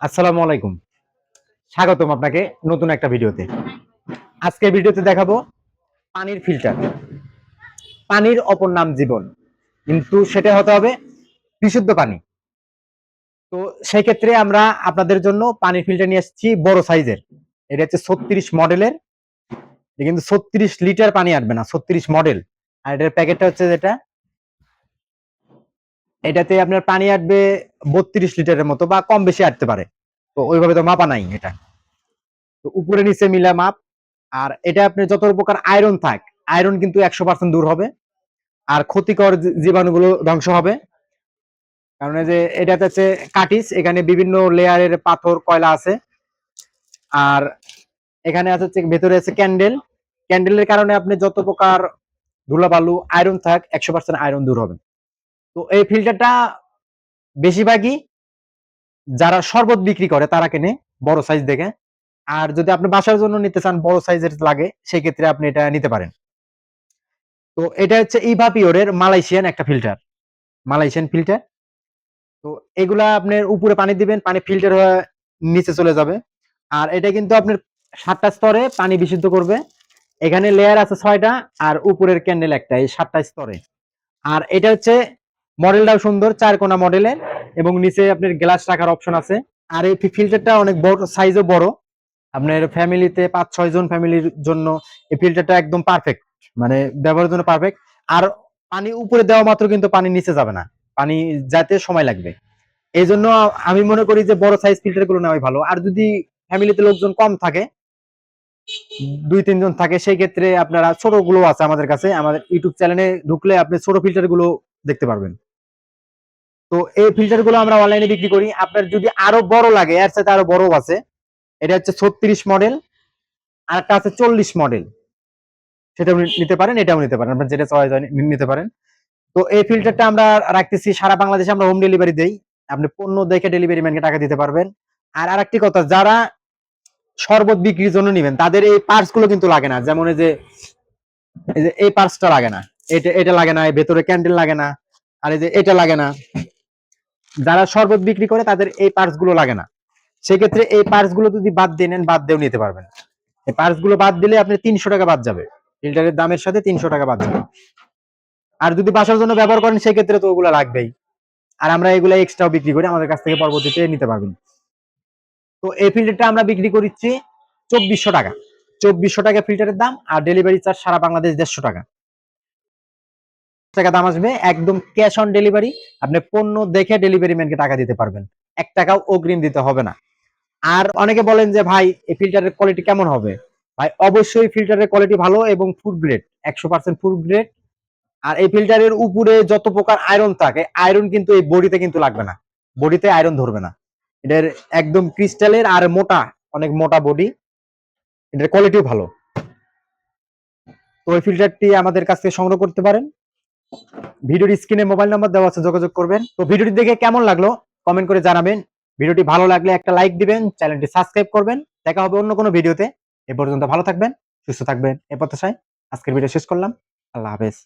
আসসালামু আলাইকুম। স্বাগতম আপনাকে নতুন একটা ভিডিওতে। আজকের ভিডিওতে দেখাবো পানির ফিল্টার। পানির অপর নাম জীবন। কিন্তু সেটা হতে হবে বিশুদ্ধ পানি। তো সেই ক্ষেত্রে আমরা আপনাদের জন্য পানির ফিল্টার নিয়ে এসেছি বড় সাইজের। এটা হচ্ছে ছত্রিশ মডেলের। কিন্তু ছত্রিশ লিটার পানি আসবে না, ছত্রিশ মডেল। আর এটার প্যাকেটটা হচ্ছে যেটা? এটাতে আপনার পানি আটবে বত্রিশ লিটারের মতো বা কম বেশি আটতে পারে। তো ওইভাবে তো মাপা নাই এটা। তো উপরে নিচে মিলা মাপ। আর এটা আপনি যত প্রকার আয়রন থাক, আয়রন কিন্তু একশো পার্সেন্ট দূর হবে। আর ক্ষতিকর জীবাণুগুলো ধ্বংস হবে। কারণ যে এটাতে হচ্ছে কাটিস, এখানে বিভিন্ন লেয়ারের পাথর, কয়লা আছে। আর এখানে আছে হচ্ছে ভেতরে আছে ক্যান্ডেল ক্যান্ডেলের কারণে আপনি যত প্রকার ধুলাবালু, আয়রন থাক, একশো পার্সেন্ট আয়রন দূর হবে। তো এই ফিল্টারটা বেশিরভাগই যারা শরবত বিক্রি করে তারা কেনে বড় সাইজ দেখে। আর যদি আপনি বাসার জন্য নিতে চান, বড় সাইজের লাগে সেই ক্ষেত্রে আপনি এটা নিতে পারেন। তো এটা হচ্ছে ইভাপিওরের মালয়েশিয়ান একটা ফিল্টার মালয়েশিয়ান ফিল্টার তো এগুলা আপনার উপরে পানি দিবেন, পানি ফিল্টার হয়ে নিচে চলে যাবে। আর এটা কিন্তু আপনার সাতটা স্তরে পানি বিশুদ্ধ করবে। এখানে লেয়ার আছে ছয়টা, আর উপরের ক্যান্ডেল একটা, এই সাতটা স্তরে। আর এটা হচ্ছে মডেলটাও সুন্দর, চার কোনা মডেলের এবং নিচে আপনার গ্লাস রাখার অপশন আছে। আর এই ফিল্টারটা অনেক বড় সাইজও বড়। আপনার ফ্যামিলিতে পাঁচ, ছয় জন ফ্যামিলির জন্য এই ফিল্টারটা একদম পারফেক্ট মানে ব্যবহারের জন্য পারফেক্ট আর পানি উপরে দেওয়া মাত্র কিন্তু পানি নিচে যাবে না, পানি যাতে সময় লাগবে। এই জন্য আমি মনে করি যে বড় সাইজ ফিল্টারগুলো নেওয়াই ভালো। আর যদি ফ্যামিলিতে লোকজন কম থাকে, দুই তিনজন থাকে, সেই ক্ষেত্রে আপনারা ছোটগুলো আছে আমাদের কাছে, আমাদের ইউটিউব চ্যানেলে ঢুকলে আপনি ছোট ফিল্টারগুলো দেখতে পারবেন। তো এই ফিল্টারগুলো আমরা অনলাইনে বিক্রি করি। আপনার যদি আরও বড় লাগে, এর সাথে আরও বড় আছে, এটা হচ্ছে ছত্রিশ মডেল আর একটা আছে চল্লিশ মডেল সেটা নিতে পারেন, এটাও নিতে পারেন। আপনার যেটা চয়েস নিতে পারেন। তো এই ফিল্টারটা আমরা রাখতেছি, সারা বাংলাদেশে আমরা হোম ডেলিভারি দেই। আপনি পণ্য দেখে ডেলিভারি ম্যানকে টাকা দিতে পারবেন। আর আরেকটি কথা, যারা শরবত বিক্রির জন্য নেবেন, তাদের এই পার্টসগুলো কিন্তু লাগে না। যেমন এই যে, এই পার্টসটা লাগে না। এটা এটা লাগে না ভেতরে ক্যান্ডেল লাগে না। আর এই যে এটা লাগে না। যারা শরবত বিক্রি করে, তাদের এই পার্টসগুলো লাগে না। সেক্ষেত্রে এই পার্টসগুলো যদি বাদ দিয়ে নেন, বাদ দিয়েও নিতে পারবেন। এই পার্টসগুলো বাদ দিলে আপনি তিনশো টাকা বাদ যাবে। ফিল্টারের দামের সাথে তিনশো টাকা বাদ যাবে। আর যদি বাসার জন্য ব্যবহার করেন, সেক্ষেত্রে তো ওগুলো লাগবেই। আর আমরা এগুলো এক্সট্রাও বিক্রি করি আমাদের কাছ থেকে পরবর্তীতে নিতে পারবেন তো এই ফিল্টারটা আমরা বিক্রি করছি চব্বিশশো টাকা। চব্বিশশো টাকা ফিল্টারের দাম, আর ডেলিভারি চার্জ সারা বাংলাদেশ দেড়শো টাকা। টাকা দাম আসবে, একদম ক্যাশ অন ডেলিভারি আপনি পণ্য দেখে ডেলিভারি ম্যানকে টাকা দিতে পারবেন। এক টাকাও অগ্রিম দিতে হবে না। আর অনেকে বলেন যে, ভাই, এই ফিল্টারের কোয়ালিটি কেমন হবে? ভাই, অবশ্যই ফিল্টারের কোয়ালিটি ভালো এবং ফুড গ্রেড একশো পার্সেন্ট ফুড গ্রেড আর এই ফিল্টারের উপরে যত প্রকার আয়রন থাকে আয়রন কিন্তু এই বডিতে কিন্তু লাগবে না। বডিতে আয়রন ধরবে না। এটার একদম ক্রিস্টালের আর মোটা, অনেক মোটা বডি এটার কোয়ালিটিও ভালো। তো ওই ফিল্টারটি আমাদের কাছ থেকে সংগ্রহ করতে পারেন। ভিডিওর স্ক্রিনে মোবাইল নাম্বার দেওয়া আছে, যোগাযোগ করবেন। তো ভিডিওটি দেখে কেমন লাগল কমেন্ট করে জানাবেন। ভিডিওটি ভালো লাগলে একটা লাইক দিবেন, চ্যানেলটি সাবস্ক্রাইব করবেন। দেখা হবে অন্য কোনো ভিডিওতে। এ পর্যন্ত ভালো থাকবেন, সুস্থ থাকবেন। এ প্রত্যাশায় আজকের ভিডিও শেষ করলাম। আল্লাহ হাফেজ।